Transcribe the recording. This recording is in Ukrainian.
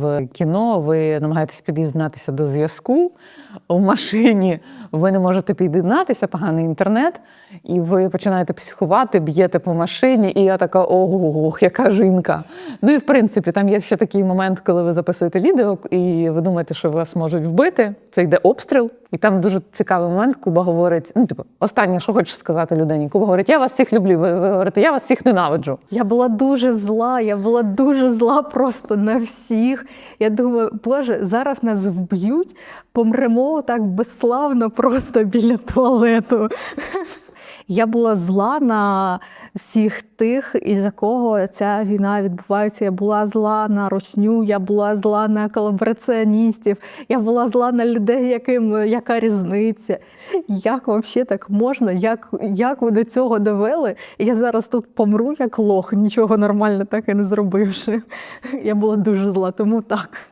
В кіно ви намагаєтесь під'єднатися до зв'язку. У машині ви не можете під'єднатися, поганий інтернет, і ви починаєте психувати, б'єте по машині, і я така ого, яка жінка. Ну і в принципі, там є ще такий момент, коли ви записуєте відео, і ви думаєте, що вас можуть вбити. Це йде обстріл. І там дуже цікавий момент. Куба говорить: ну, типу, останнє, що хочеш сказати людині. Куба говорить, я вас всіх люблю. Ви, ви говорите, я вас всіх ненавиджу. Я була дуже зла, я була дуже зла просто на всіх. Я думаю, Боже, зараз нас вб'ють, помремо так безславно просто біля туалету. Я була зла на всіх тих, із за кого ця війна відбувається. Я була зла на русню, я була зла на колабораціоністів, я була зла на людей, яким яка різниця. Як взагалі так можна? Як, як ви до цього довели? Я зараз тут помру як лох, нічого нормально так і не зробивши. Я була дуже зла, тому так.